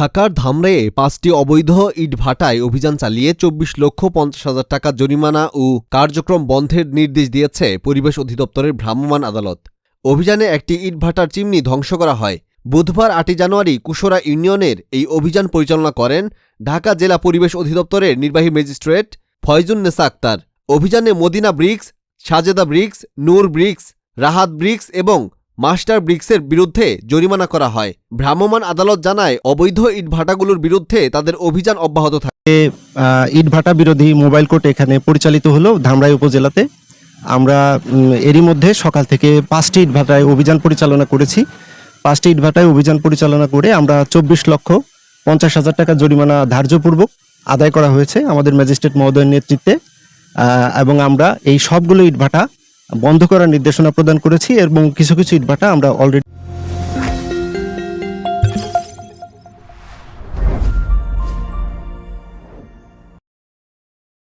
ঢাকার ধামরাইয়ে পাঁচটি অবৈধ ইটভাটায় অভিযান চালিয়ে চব্বিশ লক্ষ পঞ্চাশ হাজার টাকা জরিমানা ও কার্যক্রম বন্ধের নির্দেশ দিয়েছে পরিবেশ অধিদপ্তরের ভ্রাম্যমাণ আদালত। অভিযানে একটি ইটভাটার চিমনি ধ্বংস করা হয়। বুধবার আটই জানুয়ারি কুশোরা ইউনিয়নের এই অভিযান পরিচালনা করেন ঢাকা জেলা পরিবেশ অধিদপ্তরের নির্বাহী ম্যাজিস্ট্রেট ফয়জুন্নেসা আক্তার। অভিযানে Madina Bricks, Sajeda Bricks, Noor Bricks, Rahat Bricks এবং মাস্টার ব্রিক্সের বিরুদ্ধে জরিমানা করা হয়। ভ্রাম্যমাণ আদালত জানায়, অবৈধ ইটভাটাগুলোর বিরুদ্ধে তাদের অভিযান অব্যাহত থাকে ইটভাটা বিরোধী মোবাইল কোর্ট এখানে পরিচালিত হলো ধামরাই উপজেলাতে। আমরা এরই মধ্যে সকাল থেকে পাঁচটি ইটভাটায় অভিযান পরিচালনা করেছি। পাঁচটি ইটভাটায় অভিযান পরিচালনা করে আমরা চব্বিশ লক্ষ পঞ্চাশ হাজার টাকা জরিমানা ধার্যপূর্বক আদায় করা হয়েছে আমাদের ম্যাজিস্ট্রেট মহোদয়ের নেতৃত্বে। এবং আমরা এই সবগুলো ইটভাটা বন্ধ করার নির্দেশনা প্রদান করেছি এবং কিছু কিছু ইটভাটা আমরা অলরেডি